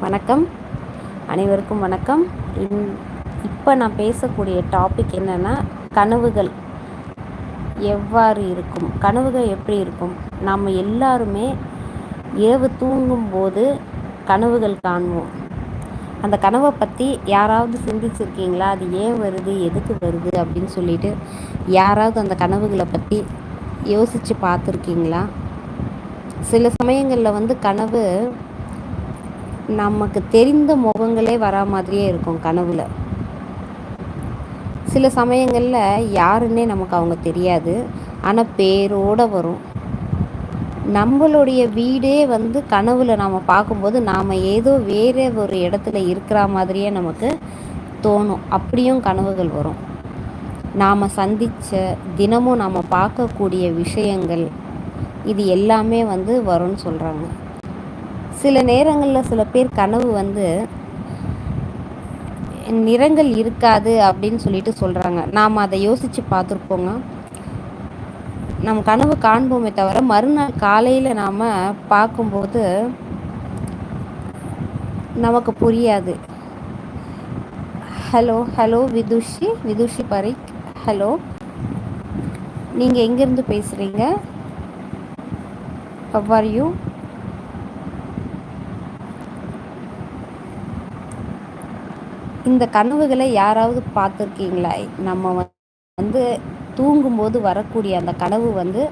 வணக்கம். அனைவருக்கும் வணக்கம். இன் இப்போ நான் பேசக்கூடிய டாபிக் என்னென்னா கனவுகள் எவ்வாறு இருக்கும்? கனவுகள் எப்படி இருக்கும்? நாம் எல்லாருமே இரவு தூங்கும்போது கனவுகள் காண்போம். அந்த கனவை பற்றி யாராவது சிந்திச்சிருக்கீங்களா? அது ஏன் வருது? எதுக்கு வருது? அப்படின்னு சொல்லிட்டு யாராவது அந்த கனவுகளை பற்றி யோசித்து பார்த்துருக்கீங்களா? சில சமயங்களில் வந்து கனவு நமக்கு தெரிந்த முகங்களே வரா மாதிரியே இருக்கும் கனவுல. சில சமயங்களில் யாருன்னே நமக்கு அவங்க தெரியாது. ஆனால் பேரோடு வரும். நம்மளுடைய வீடே வந்து கனவுல நாம் பார்க்கும்போது நாம் ஏதோ வேறு ஒரு இடத்துல இருக்கிற மாதிரியே நமக்கு தோணும். அப்படியும் கனவுகள் வரும். நாம் சந்தித்த தினமும் நாம் பார்க்கக்கூடிய விஷயங்கள் இது எல்லாமே வந்து வரும்னு சொல்கிறாங்க சில நேரங்களில் சில பேர் கனவு வந்து நிறங்கள் இருக்காது அப்படின்னு சொல்லிட்டு சொல்கிறாங்க நாம் அதை யோசித்து பார்த்துருப்போங்க. நம் கனவு காண்போமே தவிர மறுநாள் காலையில் நாம் பார்க்கும்போது நமக்கு புரியாது. Hello hello Vidushi Vidushi Parikh hello நீங்கள் எங்கேருந்து பேசுகிறீங்க ஆர் யூ இந்த கனவுகளை யாராவது பார்த்துருக்கீங்களா? நம்ம வந்து தூங்கும்போது வரக்கூடிய அந்த கனவு வந்து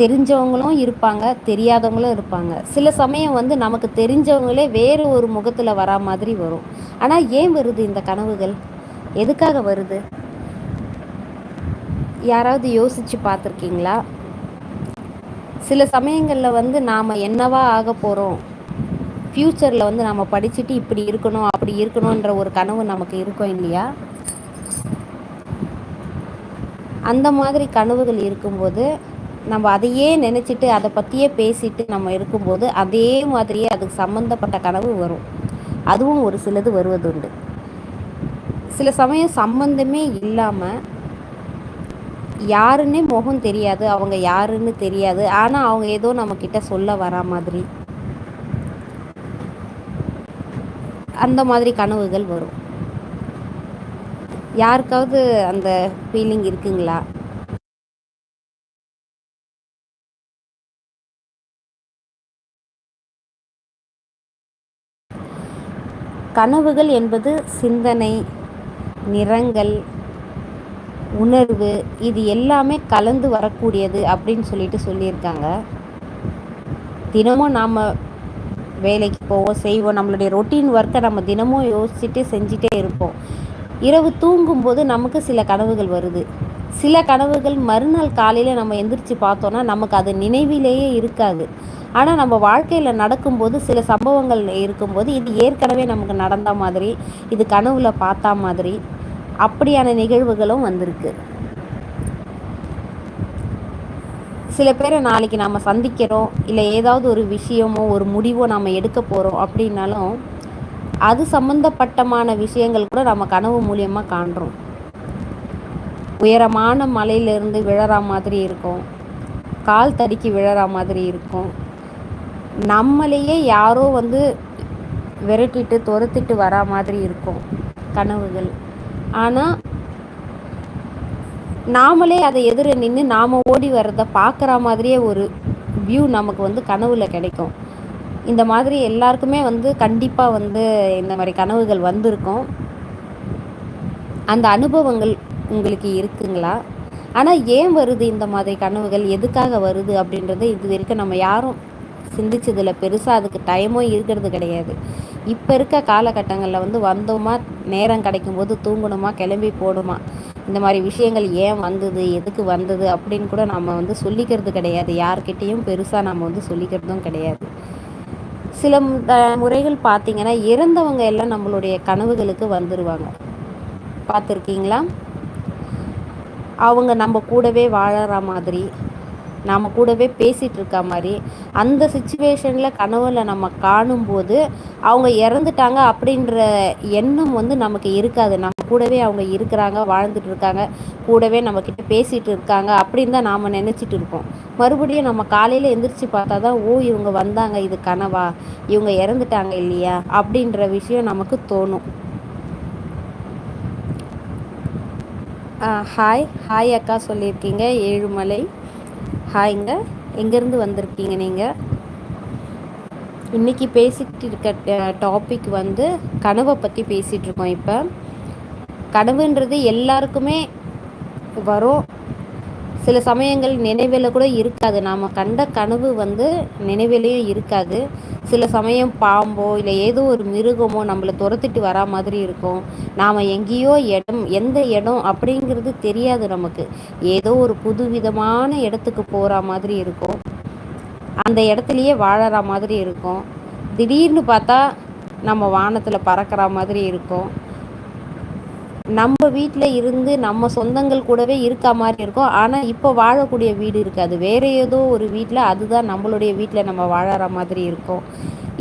தெரிஞ்சவங்களும் இருப்பாங்க தெரியாதவங்களும் இருப்பாங்க. சில சமயம் வந்து நமக்கு தெரிஞ்சவங்களே வேறு ஒரு முகத்தில் வரா மாதிரி வரும். ஆனால் ஏன் வருது இந்த கனவுகள்? எதுக்காக வருது? யாராவது யோசித்து பார்த்துருக்கீங்களா? சில சமயங்களில் வந்து நாம் என்னவா ஆக போகிறோம் ஃப்யூச்சரில் வந்து நம்ம படிச்சுட்டு இப்படி இருக்கணும் அப்படி இருக்கணுன்ற ஒரு கனவு நமக்கு இருக்கும் இல்லையா? அந்த மாதிரி கனவுகள் இருக்கும்போது நம்ம அதையே நினச்சிட்டு அதை பற்றியே பேசிட்டு நம்ம இருக்கும்போது அதே மாதிரியே அதுக்கு சம்மந்தப்பட்ட கனவு வரும். அதுவும் ஒரு சிலது வருவதுண்டு. சில சமயம் சம்பந்தமே இல்லாமல் யாருன்னே முகம் தெரியாது அவங்க யாருன்னு தெரியாது. ஆனால் அவங்க ஏதோ நம்மக்கிட்ட சொல்ல வரா மாதிரி. அந்த மாதிரி கனவுகள் வரும். யாருக்காவது அந்த ஃபீலிங் இருக்குங்களா? கனவுகள் என்பது சிந்தனை நிறங்கள் உணர்வு இது எல்லாமே கலந்து வரக்கூடியது அப்படின்னு சொல்லிட்டு சொல்லியிருக்காங்க. தினமும் நாம் வேலைக்கு போவோம் செய்வோம். நம்மளுடைய ரொட்டீன் ஒர்க்கை நம்ம தினமும் யோசிச்சுட்டு செஞ்சுட்டே இருப்போம். இரவு தூங்கும்போது நமக்கு சில கனவுகள் வருது. சில கனவுகள் மறுநாள் காலையில் நம்ம எந்திரிச்சு பார்த்தோன்னா நமக்கு அது நினைவிலேயே இருக்காது. ஆனால் நம்ம வாழ்க்கையில் நடக்கும்போது சில சம்பவங்கள் இருக்கும்போது இது ஏற்கனவே நமக்கு நடந்த மாதிரி இது கனவுல பார்த்தா மாதிரி அப்படியான நிகழ்வுகளும் வந்திருக்கு. சில பேரை நாளைக்கு நாம் சந்திக்கிறோம் இல்லை ஏதாவது ஒரு விஷயமோ ஒரு முடிவோ நாம் எடுக்க போகிறோம் அப்படின்னாலும் அது சம்மந்தப்பட்டமான விஷயங்கள் கூட நம்ம கனவு மூலியமாக காண்றோம். உயரமான மலையிலிருந்து விழற மாதிரி இருக்கும். கால் தடுக்கி விழற மாதிரி இருக்கும். நம்மளையே யாரோ வந்து விரட்டிட்டு துரத்திட்டு வரா மாதிரி இருக்கும் கனவுகள். ஆனால் நாமளே அதை எதிர நின்று நாம் ஓடி வர்றதை பார்க்குற மாதிரியே ஒரு வியூ நமக்கு வந்து கனவில் கிடைக்கும். இந்த மாதிரி எல்லாருக்குமே வந்து கண்டிப்பாக வந்து இந்த மாதிரி கனவுகள் வந்திருக்கும். அந்த அனுபவங்கள் உங்களுக்கு இருக்குங்களா? ஆனால் ஏன் வருது இந்த மாதிரி கனவுகள்? எதுக்காக வருது அப்படின்றத இது வரைக்கும் நம்ம யாரும் சிந்திச்சதில் பெருசாக அதுக்கு டைமும் இருக்கிறது கிடையாது. இப்போ இருக்க காலகட்டங்களில் வந்து வந்தோமா நேரம் கிடைக்கும்போது தூங்கணுமா கிளம்பி போடுமா இந்த மாதிரி விஷயங்கள் ஏன் வந்தது எதுக்கு வந்தது அப்படின்னு கூட நம்ம வந்து சொல்லிக்கிறது கிடையாது. யார்கிட்டேயும் பெருசாக நம்ம வந்து சொல்லிக்கிறதும் கிடையாது. சில முறைகள் பார்த்திங்கன்னா இறந்தவங்க எல்லாம் நம்மளுடைய கனவுகளுக்கு வந்துடுவாங்க பார்த்துருக்கீங்களா? அவங்க நம்ம கூடவே வாழற மாதிரி நாம் கூடவே பேசிகிட்டு இருக்க மாதிரி அந்த சுச்சுவேஷனில் கனவுல நம்ம காணும்போது அவங்க இறந்துட்டாங்க அப்படின்ற எண்ணம் வந்து நமக்கு இருக்காது. கூடவே அவங்க இருக்கிறாங்க வாழ்ந்துட்டு இருக்காங்க கூடவே நம்மக்கிட்ட பேசிகிட்டு இருக்காங்க அப்படின்னு தான் நாம் நினச்சிட்டு இருக்கோம். மறுபடியும் நம்ம காலையில் எந்திரிச்சு பார்த்தா தான் ஓ இவங்க வந்தாங்க இது கனவா? இவங்க இறந்துட்டாங்க இல்லையா? அப்படின்ற விஷயம் நமக்கு தோணும். ஹாய். ஹாய் அக்கா சொல்லியிருக்கீங்க. ஏழுமலை. ஹாய்ங்க. எங்கேருந்து வந்திருக்கீங்க நீங்கள் இன்றைக்கி பேசிக்கிட்டு இருக்க டாபிக் வந்து கனவை பற்றி பேசிகிட்டு இருக்கோம் இப்போ. கனவுன்றது எல்லாருக்குமே வரும். சில சமயங்கள் நினைவில் கூட இருக்காது. நாம் கண்ட கனவு வந்து நினைவிலையும் இருக்காது. சில சமயம் பாம்போ இல்லை ஏதோ ஒரு மிருகமோ நம்மளை துரத்திட்டு வரா மாதிரி இருக்கும். நாம் எங்கேயோ இடம் எந்த இடம் அப்படிங்கிறது தெரியாது நமக்கு. ஏதோ ஒரு புதுவிதமான இடத்துக்கு போகிற மாதிரி இருக்கும். அந்த இடத்துலையே வாழற மாதிரி இருக்கும். திடீர்னு பார்த்தா நம்ம வானத்தில் பறக்கிற மாதிரி இருக்கும். நம்ம வீட்டில் இருந்து நம்ம சொந்தங்கள் கூடவே இருக்க மாதிரி இருக்கும். ஆனால் இப்போ வாழக்கூடிய வீடு இருக்காது வேறு ஏதோ ஒரு வீட்டில் அதுதான் நம்மளுடைய வீட்டில் நம்ம வாழற மாதிரி இருக்கும்.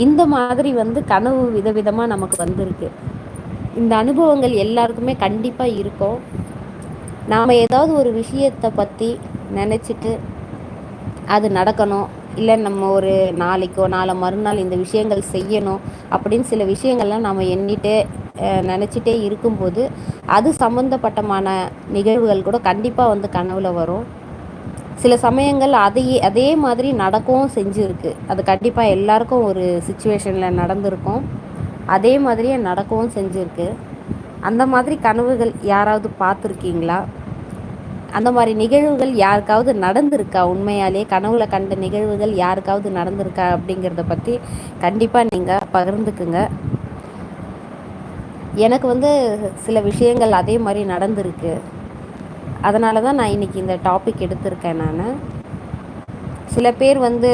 இந்த மாதிரி வந்து கனவு விதவிதமாக நமக்கு வந்திருக்கு. இந்த அனுபவங்கள் எல்லாருக்குமே கண்டிப்பாக இருக்கும். நாம் ஏதாவது ஒரு விஷயத்தை பற்றி நினச்சிட்டு அது நடக்கணும். இல்லை நம்ம ஒரு நாளைக்கோ நாளை மறுநாள் இந்த விஷயங்கள் செய்யணும். அப்படின்னு சில விஷயங்கள்லாம் நம்ம எண்ணிட்டு நினச்சிட்டே இருக்கும்போது அது சம்மந்தப்பட்டமான நிகழ்வுகள் கூட கண்டிப்பாக வந்து கனவுல வரும். சில சமயங்கள் அதையே அதே மாதிரி நடக்கவும் செஞ்சுருக்கு. அது கண்டிப்பாக எல்லாருக்கும் ஒரு சுச்சுவேஷனில் நடந்திருக்கும். அதே மாதிரியே நடக்கவும் செஞ்சுருக்கு. அந்த மாதிரி கனவுகள் யாராவது பார்த்துருக்கீங்களா? அந்த மாதிரி நிகழ்வுகள் யாருக்காவது நடந்திருக்கா? உண்மையாலே கனவுல கண்ட நிகழ்வுகள் யாருக்காவது நடந்திருக்கா? அப்படிங்கிறத பற்றி கண்டிப்பாக நீங்கள் பகிர்ந்துக்குங்க. எனக்கு வந்து சில விஷயங்கள் அதே மாதிரி நடந்திருக்கு. அதனால தான் நான் இன்றைக்கி இந்த டாபிக் எடுத்திருக்கேன் நான். சில பேர் வந்து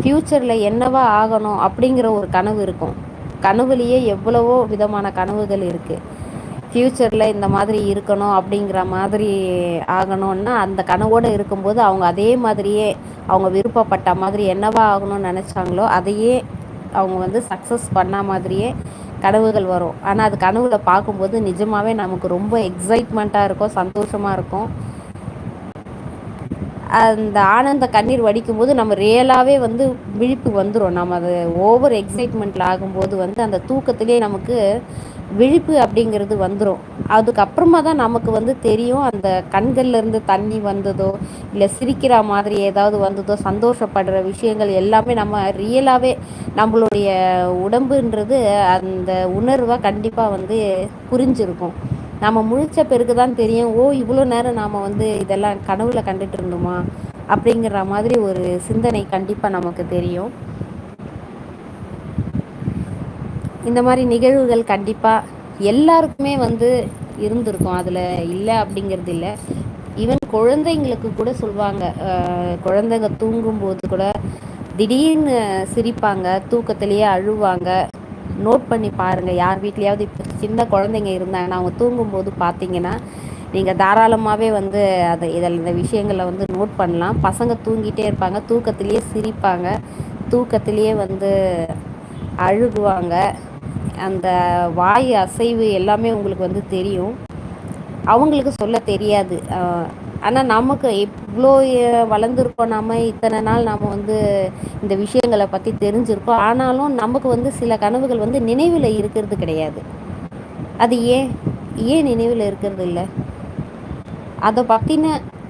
ஃப்யூச்சரில் என்னவா ஆகணும் அப்படிங்கிற ஒரு கனவு இருக்கும். கனவுலேயே எவ்வளவோ விதமான கனவுகள் இருக்குது ஃப்யூச்சரில் இந்த மாதிரி இருக்கணும் அப்படிங்கிற மாதிரி ஆகணும்னா அந்த கனவோடு இருக்கும்போது அவங்க அதே மாதிரியே அவங்க விருப்பப்பட்ட மாதிரி என்னவா ஆகணும்னு நினச்சாங்களோ அதையே அவங்க வந்து சக்ஸஸ் பண்ண மாதிரியே கனவுகள் வரும். ஆனால் அது கனவுல பார்க்கும்போது நிஜமாகவே நமக்கு ரொம்ப எக்ஸைட்மெண்ட்டாக இருக்கும் சந்தோஷமாக இருக்கும். அந்த ஆனந்த கண்ணீர் வடிக்கும்போது நம்ம ரியலாகவே வந்து விழிப்பு வந்துடும் நம்ம அது ஓவர் எக்ஸைட்மெண்ட்டில் ஆகும்போது வந்து அந்த தூக்கத்திலே நமக்கு விழிப்பு அப்படிங்கிறது வந்துடும் அதுக்கப்புறமா தான் நமக்கு வந்து தெரியும் அந்த கண்கள்லேருந்து தண்ணி வந்ததோ இல்லை சிரிக்கிற மாதிரி ஏதாவது வந்ததோ சந்தோஷப்படுற விஷயங்கள் எல்லாமே நம்ம ரியலாகவே நம்மளுடைய உடம்புன்றது அந்த உணர்வை கண்டிப்பாக வந்து புரிஞ்சிருக்கும். நம்ம முழிச்ச பிறகு தான் தெரியும் ஓ இவ்வளோ நேரம் நாம் வந்து இதெல்லாம் கனவுல கண்டுட்டு இருந்தோமா? அப்படிங்கிற மாதிரி ஒரு சிந்தனை கண்டிப்பாக நமக்கு தெரியும். இந்த மாதிரி நிகழ்வுகள் கண்டிப்பாக எல்லாருக்குமே வந்து இருந்திருக்கும். அதில் இல்லை அப்படிங்கிறது இல்லை. ஈவன் குழந்தைங்களுக்கு கூட சொல்லுவாங்க குழந்தைங்க தூங்கும்போது கூட திடீர்னு சிரிப்பாங்க தூக்கத்திலேயே அழுவாங்க. நோட் பண்ணி பாருங்கள் யார் வீட்லேயாவது இப்போ சின்ன குழந்தைங்க இருந்தாங்கன்னா அவங்க தூங்கும்போது பார்த்தீங்கன்னா நீங்கள் தாராளமாகவே வந்து அதை இதில் இந்த விஷயங்களை வந்து நோட் பண்ணலாம். பசங்க தூங்கிட்டே இருப்பாங்க. தூக்கத்திலேயே சிரிப்பாங்க. தூக்கத்திலேயே வந்து அழுகுவாங்க. அந்த வாய் அசைவு எல்லாமே உங்களுக்கு வந்து தெரியும். அவங்களுக்கு சொல்ல தெரியாது. ஆனால் நமக்கு இவ்வளோ வளர்ந்துருக்கோம் நம்ம இத்தனை நாள் நாம் வந்து இந்த விஷயங்களை பற்றி தெரிஞ்சிருக்கோம். ஆனாலும் நமக்கு வந்து சில கனவுகள் வந்து நினைவில் இருக்கிறது கிடையாது. அது ஏன் ஏன் நினைவில் இருக்கிறது இல்லை? அதை பற்றின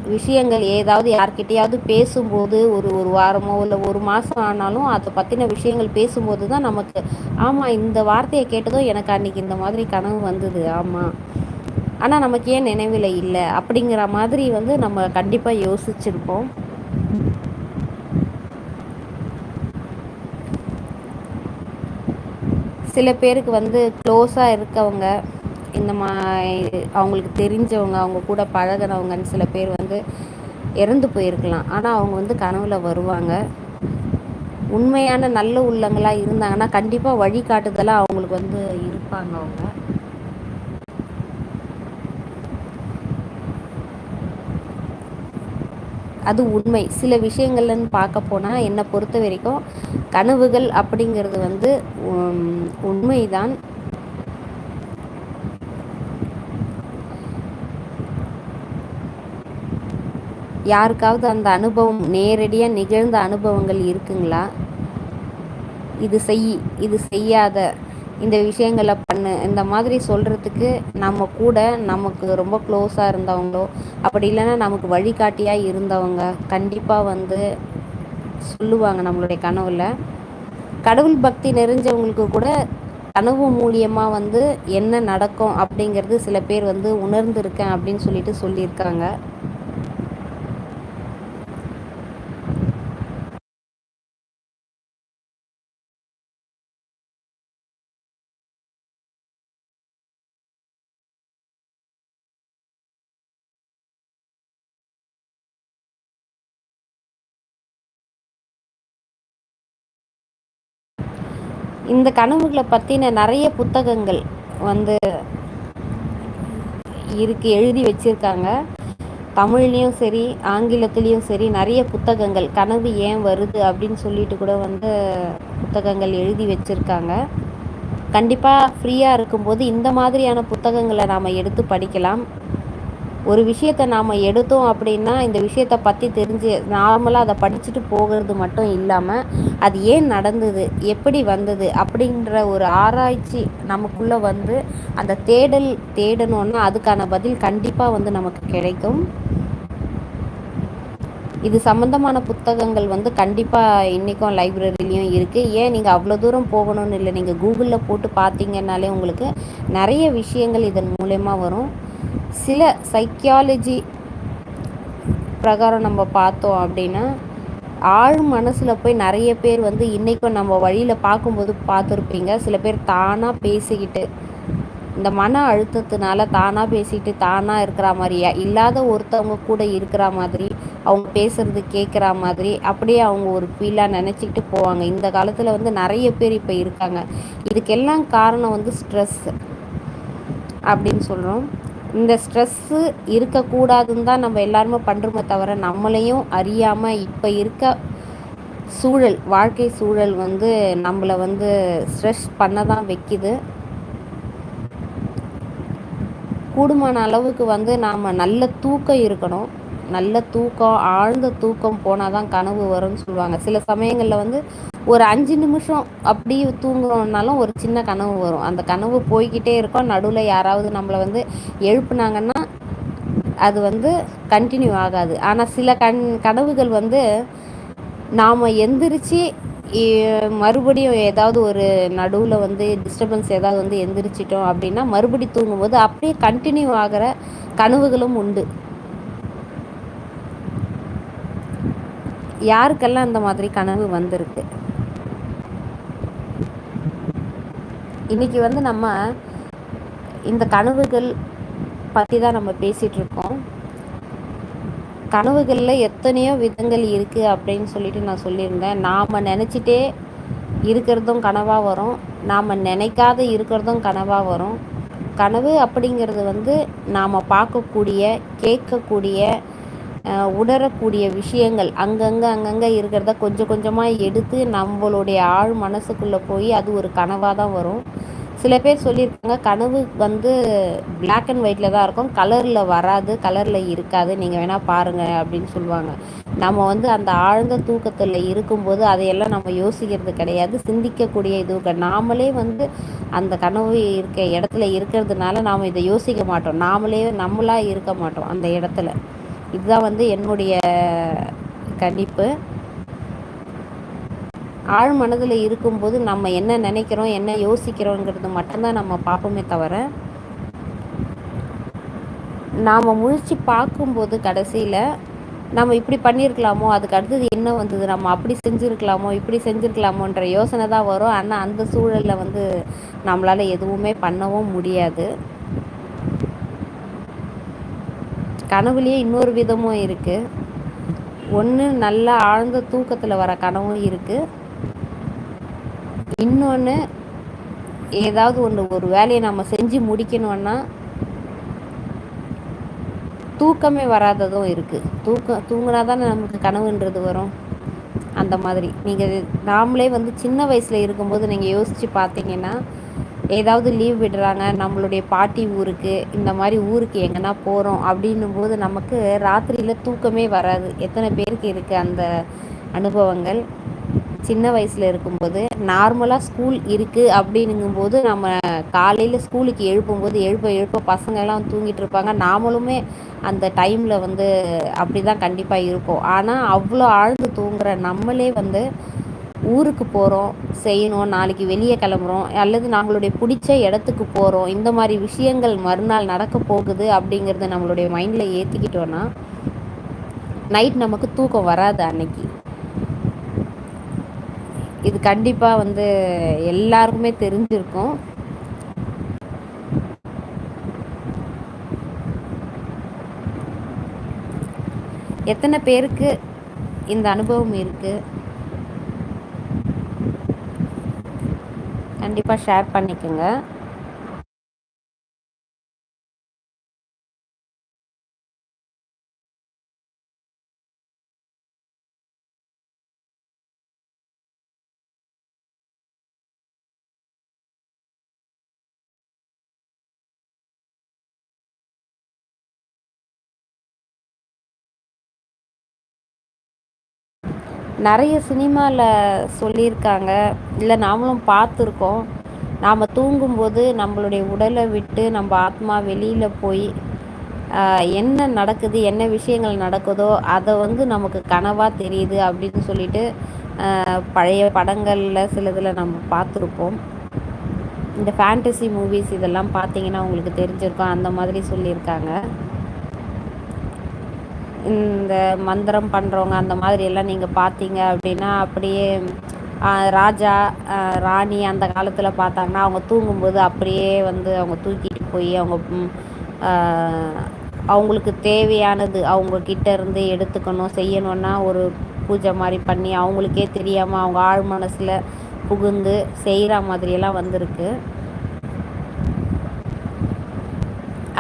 விஷயங்கள் ஏதாவது யார்கிட்டையாவது பேசும்போது ஒரு ஒரு வாரமோ இல்லை ஒரு மாதம் ஆனாலும் அதை பற்றின விஷயங்கள் பேசும்போது தான் நமக்கு ஆமாம் இந்த வார்த்தையை கேட்டதும் எனக்கு அன்றைக்கி இந்த மாதிரி கனவு வந்தது ஆமாம் ஆனால் நமக்கு ஏன் நினைவில் இல்லை? அப்படிங்கிற மாதிரி வந்து நம்ம கண்டிப்பாக யோசிச்சிருப்போம். சில பேருக்கு வந்து க்ளோஸாக இருக்கவங்க இந்த மா அவங்களுக்கு தெரிஞ்சவங்க அவங்க கூட பழகினவங்கன்னு சில பேர் வந்து இறந்து போயிருக்கலாம். ஆனால் அவங்க வந்து கனவுல வருவாங்க. உண்மையான நல்ல உள்ளங்களாக இருந்தாங்கன்னா கண்டிப்பாக வழிகாட்டுதலாக அவங்களுக்கு வந்து இருப்பாங்க அவங்க. அது உண்மை. சில விஷயங்கள்னு பார்க்க போனால் என்னை பொறுத்த வரைக்கும் கனவுகள் அப்படிங்கிறது வந்து உண்மைதான். யாருக்காவது அந்த அனுபவம் நேரடியாக நிகழ்ந்த அனுபவங்கள் இருக்குங்களா? இது செய் இது செய்யாத இந்த விஷயங்கள பண்ணு. இந்த மாதிரி சொல்கிறதுக்கு நம்ம கூட நமக்கு ரொம்ப க்ளோஸாக இருந்தவங்களோ அப்படி இல்லைன்னா நமக்கு வழிகாட்டியாக இருந்தவங்க கண்டிப்பாக வந்து சொல்லுவாங்க நம்மளுடைய கனவில். கடவுள் பக்தி நெறிஞ்சவங்களுக்கு கூட கனவு மூலியமாக வந்து என்ன நடக்கும் அப்படிங்கிறது சில பேர் வந்து உணர்ந்துருக்கேன் அப்படின்னு சொல்லிட்டு சொல்லியிருக்காங்க. இந்த கனவுகளை பற்றின நிறைய புத்தகங்கள் வந்து இருக்கு எழுதி வச்சுருக்காங்க. தமிழ்லேயும் சரி ஆங்கிலத்துலேயும் சரி நிறைய புத்தகங்கள் கனவு ஏன் வருது அப்படின்னு சொல்லிட்டு கூட வந்து புத்தகங்கள் எழுதி வச்சுருக்காங்க. கண்டிப்பாக ஃப்ரீயாக இருக்கும்போது இந்த மாதிரியான புத்தகங்களை நாம் எடுத்து படிக்கலாம். ஒரு விஷயத்தை நாம் எடுத்தோம் அப்படின்னா இந்த விஷயத்தை பற்றி தெரிஞ்சு நார்மலாக அதை படிச்சுட்டு போகிறது மட்டும் இல்லாமல் அது ஏன் நடந்தது? எப்படி வந்தது? அப்படின்ற ஒரு ஆராய்ச்சி நமக்குள்ளே வந்து அந்த தேடல் தேடணுன்னா அதுக்கான பதில் கண்டிப்பாக வந்து நமக்கு கிடைக்கும். இது சம்மந்தமான புத்தகங்கள் வந்து கண்டிப்பாக இன்றைக்கும் லைப்ரரிலையும் இருக்குது ஏன் நீங்கள் அவ்வளோ தூரம் போகணும்னு இல்லை நீங்கள் கூகுளில் போட்டு பார்த்தீங்கன்னாலே உங்களுக்கு நிறைய விஷயங்கள் இதன் மூலயமா வரும். சில சைக்கியாலஜி பிரகாரம் நம்ம பார்த்தோம் அப்படின்னா ஆழ் மனசில் போய் நிறைய பேர் வந்து இன்றைக்கும் நம்ம வழியில் பார்க்கும்போது பார்த்துருப்பீங்க. சில பேர் தானாக பேசிக்கிட்டு இந்த மன அழுத்தத்தினால தானாக பேசிட்டு தானாக இருக்கிற மாதிரியா? இல்லாத ஒருத்தவங்க கூட இருக்கிற மாதிரி அவங்க பேசுறது கேட்குற மாதிரி அப்படியே அவங்க ஒரு ஃபீலாக நினச்சிக்கிட்டு போவாங்க. இந்த காலத்தில் வந்து நிறைய பேர் இப்போ இருக்காங்க. இதுக்கெல்லாம் காரணம் வந்து ஸ்ட்ரெஸ் அப்படின்னு சொல்கிறோம் இந்த ஸ்ட்ரெஸ்ஸு இருக்கக்கூடாதுன்னு தான் நம்ம எல்லாருமே பண்ணுறோமே தவிர நம்மளையும் அறியாமல் இப்போ இருக்க சூழல் வாழ்க்கை சூழல் வந்து நம்மளை வந்து ஸ்ட்ரெஸ் பண்ண தான் வைக்குது. கூடுமான அளவுக்கு வந்து நாம் நல்ல தூக்கம் இருக்கணும். நல்ல தூக்கம் ஆழ்ந்த தூக்கம் போனால் தான் கனவு வரும்னு சொல்லுவாங்க. சில சமயங்களில் வந்து ஒரு அஞ்சு நிமிஷம் அப்படி தூங்குறோம்னாலும் ஒரு சின்ன கனவு வரும். அந்த கனவு போய்கிட்டே இருக்கும். நடுவில் யாராவது நம்மளை வந்து எழுப்புனாங்கன்னா அது வந்து கண்டினியூ ஆகாது. ஆனால் சில கண் கனவுகள் வந்து நாம் எந்திரிச்சு மறுபடியும் ஏதாவது ஒரு நடுவில் வந்து டிஸ்டர்பன்ஸ் ஏதாவது வந்து எந்திரிச்சிட்டோம் அப்படின்னா மறுபடி தூங்கும்போது அப்படியே கண்டினியூ ஆகிற கனவுகளும் உண்டு. யாருக்கெல்லாம் அந்த மாதிரி கனவு வந்திருக்கு? இன்றைக்கி வந்து நம்ம இந்த கனவுகள் பற்றி தான் நம்ம பேசிகிட்ருக்கோம் கனவுகளில் எத்தனையோ விதங்கள் இருக்குது அப்படின்னு சொல்லிட்டு நான் சொல்லியிருந்தேன். நாம் நினச்சிட்டே இருக்கிறதும் கனவாக வரும். நாம் நினைக்காத இருக்கிறதும் கனவாக வரும். கனவு அப்படிங்கிறது வந்து நாம் பார்க்கக்கூடிய கேட்கக்கூடிய உணரக்கூடிய விஷயங்கள். அங்கங்கே அங்கங்கே இருக்கிறத கொஞ்சம் கொஞ்சமாக எடுத்து நம்மளுடைய ஆழ் மனசுக்குள்ளே போய் அது ஒரு கனவாக தான் வரும். சில பேர் சொல்லியிருக்காங்க கனவு வந்து பிளாக் அண்ட் ஒயிட்டில் தான் இருக்கும். கலரில் வராது கலரில் இருக்காது. நீங்கள் வேணால் பாருங்கள் அப்படின்னு சொல்லுவாங்க. நம்ம வந்து அந்த ஆழ்ந்த தூக்கத்தில் இருக்கும்போது அதையெல்லாம் நம்ம யோசிக்கிறது கிடையாது. சிந்திக்கக்கூடிய இது நாமளே வந்து அந்த கனவு இருக்க இடத்துல இருக்கிறதுனால நாம் இதை யோசிக்க மாட்டோம். நாமளே நம்மளாக இருக்க மாட்டோம் அந்த இடத்துல. இதுதான் வந்து என்னுடைய கணிப்பு. ஆழ் மனதில் இருக்கும்போது நம்ம என்ன நினைக்கிறோம் என்ன யோசிக்கிறோங்கிறது மட்டும்தான் நம்ம பார்ப்போமே தவிர நாம் முழிச்சு பார்க்கும்போது கடைசியில் நம்ம இப்படி பண்ணியிருக்கலாமோ அதுக்கு அடுத்தது என்ன வந்தது நம்ம அப்படி செஞ்சுருக்கலாமோ இப்படி செஞ்சுருக்கலாமோன்ற யோசனை தான் வரும். ஆனால் அந்த சூழலில் வந்து நம்மளால் எதுவுமே பண்ணவும் முடியாது. கனவுலேயே இன்னொரு விதமும் இருக்குது ஒன்று நல்லா ஆழ்ந்த தூக்கத்தில் வர கனவும் இருக்குது இன்னொன்று ஏதாவது ஒன்று ஒரு வேலையை நம்ம செஞ்சு முடிக்கணுன்னா தூக்கமே வராததும் இருக்குது தூக்கம் தூங்கினா தானே நமக்கு கனவுன்றது வரும். அந்த மாதிரி. நீங்கள் நாமளே வந்து சின்ன வயசில் இருக்கும்போது நீங்கள் யோசித்து பார்த்தீங்கன்னா ஏதாவது லீவ் விடுறாங்க நம்மளுடைய பாட்டி ஊருக்கு இந்த மாதிரி ஊருக்கு எங்கன்னா போகிறோம் அப்படின்னும் போது நமக்கு ராத்திரியில் தூக்கமே வராது. எத்தனை பேருக்கு இருக்குது அந்த அனுபவங்கள்? சின்ன வயசில் இருக்கும்போது நார்மலாக ஸ்கூல் இருக்குது அப்படின்னுங்கும்போது நம்ம காலையில் ஸ்கூலுக்கு எழுப்பும்போது எழுப்ப எழுப்ப பசங்கள்லாம் தூங்கிட்டு இருப்பாங்க. நாமளுமே அந்த டைமில் வந்து அப்படி தான் கண்டிப்பாக இருப்போம். ஆனால் அவ்வளோ ஆழ்ந்து தூங்குற நம்மளே வந்து ஊருக்கு போகிறோம் செய்யணும் நாளைக்கு வெளியே கிளம்புறோம் அல்லது நம்மளுடைய பிடிச்ச இடத்துக்கு போகிறோம் இந்த மாதிரி விஷயங்கள் மறுநாள் நடக்க போகுது அப்படிங்கிறத நம்மளுடைய மைண்டில் ஏற்றிக்கிட்டோன்னா நைட் நமக்கு தூக்கம் வராது அன்னைக்கு. இது கண்டிப்பாக வந்து எல்லாருக்குமே தெரிஞ்சிருக்கும். எத்தனை பேருக்கு இந்த அனுபவம் இருக்குது கண்டிப்பாக ஷேர் பண்ணிக்கோங்க. நிறைய சினிமாவில் சொல்லியிருக்காங்க. இல்லை நாமளும் பார்த்துருக்கோம். நாம் தூங்கும்போது நம்மளுடைய உடலை விட்டு நம்ம ஆத்மா வெளியில் போய் என்ன நடக்குது என்ன விஷயங்கள் நடக்குதோ அதை வந்து நமக்கு கனவாக தெரியுது அப்படின்னு சொல்லிட்டு பழைய படங்களில் சிலதில் நம்ம பார்த்துருப்போம். இந்த ஃபேண்டசி மூவிஸ் இதெல்லாம் பார்த்தீங்கன்னா உங்களுக்கு தெரிஞ்சிருக்கும். அந்த மாதிரி சொல்லியிருக்காங்க. இந்த மந்திரம் பண்ணுறவங்க அந்த மாதிரி எல்லாம் நீங்கள் பார்த்தீங்க அப்படின்னா அப்படியே ராஜா ராணி அந்த காலத்தில் பார்த்தாங்கன்னா அவங்க தூங்கும்போது அப்படியே வந்து அவங்க தூக்கிட்டு போய் அவங்க அவங்களுக்கு தேவையானது அவங்கக்கிட்ட இருந்து எடுத்துக்கணும் செய்யணுன்னா ஒரு பூஜை மாதிரி பண்ணி அவங்களுக்கே தெரியாமல் அவங்க ஆழ் மனசில் புகுந்து செய்கிற மாதிரியெல்லாம் வந்திருக்கு.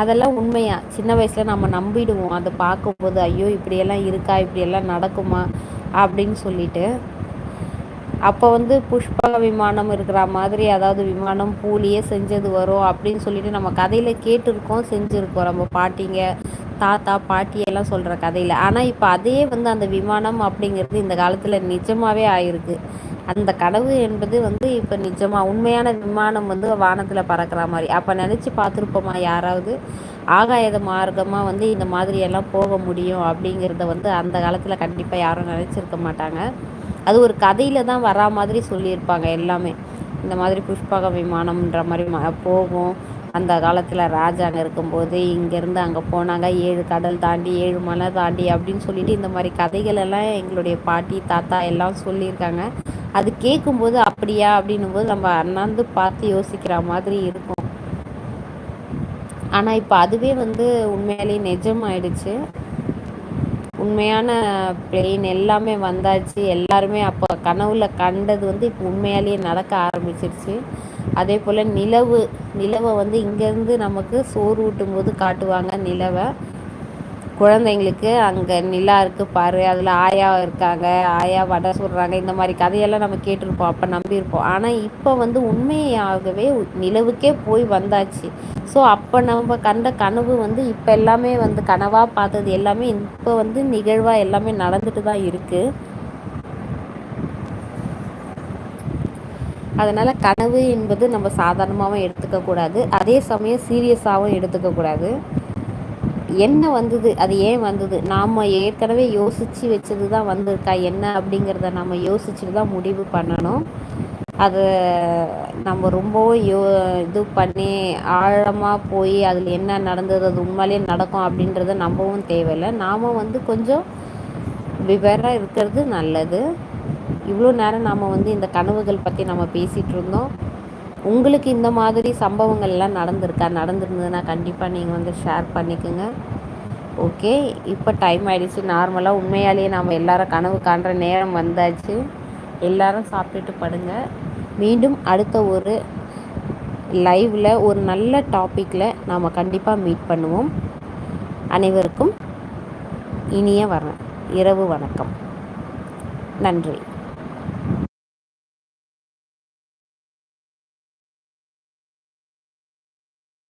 அதெல்லாம் உண்மையா? சின்ன வயசில் நம்ம நம்பிடுவோம். அதை பார்க்கும்போது ஐயோ இப்படியெல்லாம் இருக்கா? இப்படியெல்லாம் நடக்குமா? அப்படின்னு சொல்லிட்டு. அப்போ வந்து புஷ்பா விமானம் இருக்கிற மாதிரி அதாவது விமானம் பூலியே செஞ்சது வரும் அப்படின்னு சொல்லிட்டு நம்ம கதையில் கேட்டிருக்கோம் செஞ்சுருக்கோம். நம்ம பாட்டிங்க தாத்தா பாட்டியெல்லாம் சொல்கிற கதையில். ஆனால் இப்போ அதே வந்து அந்த விமானம் அப்படிங்கிறது இந்த காலத்தில் நிஜமாகவே ஆயிருக்கு. அந்த கனவு என்பது வந்து இப்போ நிஜமாக உண்மையான விமானம் வந்து வானத்தில் பறக்கிற மாதிரி. அப்போ நினச்சி பார்த்துருப்போமா யாராவது? ஆகாயத மார்க்கமாக வந்து இந்த மாதிரியெல்லாம் போக முடியும் அப்படிங்கிறத வந்து அந்த காலத்தில் கண்டிப்பாக யாரும் நினச்சிருக்க மாட்டாங்க. அது ஒரு கதையில் தான் வரா மாதிரி சொல்லியிருப்பாங்க எல்லாமே. இந்த மாதிரி புஷ்பக விமானம்ன்ற மாதிரி போகும். அந்த காலத்தில் ராஜாங்க இருக்கும்போது இங்கேருந்து அங்கே போனாங்க. ஏழு கடல் தாண்டி ஏழு மலை தாண்டி அப்படின்னு சொல்லிட்டு இந்த மாதிரி கதைகள் எல்லாம் எங்களுடைய பாட்டி தாத்தா எல்லாம் சொல்லியிருக்காங்க. அது கேட்கும்போது அப்படியா அப்படின்னும் போது நம்ம அண்ணாந்து பார்த்து யோசிக்கிற மாதிரி இருக்கும். ஆனால் இப்போ அதுவே வந்து உண்மையாலேயே நிஜமாயிடுச்சு. உண்மையான பிளெயின் எல்லாமே வந்தாச்சு. எல்லாருமே அப்போ கனவுல கண்டது வந்து இப்போ உண்மையாலேயே நடக்க ஆரம்பிச்சிருச்சு. அதே போல் நிலவு நிலவை வந்து இங்கேருந்து நமக்கு சோறு ஊட்டும் போது காட்டுவாங்க நிலவை. குழந்தைங்களுக்கு அங்கே நிலா இருக்குது பாரு அதில் ஆயா இருக்காங்க ஆயா வடை சுடுறாங்க இந்த மாதிரி கதையெல்லாம் நம்ம கேட்டிருப்போம் அப்போ நம்பியிருப்போம். ஆனால் இப்போ வந்து உண்மையாகவே நிலவுக்கே போய் வந்தாச்சு. ஸோ அப்போ நம்ம கண்ட கனவு வந்து இப்போ எல்லாமே வந்து கனவாக பார்த்தது எல்லாமே இப்போ வந்து நிகழ்வாக எல்லாமே நடந்துட்டு தான் இருக்குது அதனால் கனவு என்பது நம்ம சாதாரணமாகவும் எடுத்துக்கக்கூடாது அதே சமயம் சீரியஸாகவும் எடுத்துக்கக்கூடாது என்ன வந்தது? அது ஏன் வந்தது? நாம் ஏற்கனவே யோசித்து வச்சது தான் வந்திருக்கா? என்ன அப்படிங்கிறத நம்ம யோசிச்சுட்டு தான் முடிவு பண்ணணும். அதை நம்ம ரொம்பவும் யோ இது பண்ணி ஆழமாக போய் அதில் என்ன நடந்தது அது உண்மையிலேயே நடக்கும் அப்படின்றத நம்பவும் தேவையில்லை. நாம் வந்து கொஞ்சம் விவரம் இருக்கிறது நல்லது. இவ்வளோ நேரம் நாம் வந்து இந்த கனவுகள் பற்றி நம்ம பேசிகிட்டு இருந்தோம். உங்களுக்கு இந்த மாதிரி சம்பவங்கள்லாம் நடந்திருக்கா? நடந்திருந்ததுன்னா கண்டிப்பாக நீங்கள் வந்து ஷேர் பண்ணிக்கோங்க. ஓகே இப்போ டைம் ஆகிடுச்சு நார்மலாக உண்மையாலேயே நாம் எல்லாரும் கனவு காண்ற நேரம் வந்தாச்சு. எல்லாரும் சாப்பிட்டுட்டு படுங்க. மீண்டும் அடுத்த ஒரு லைவில் ஒரு நல்ல டாப்பிக்கில் நாம் கண்டிப்பாக மீட் பண்ணுவோம். அனைவருக்கும் இனிய வர இரவு வணக்கம். நன்றி.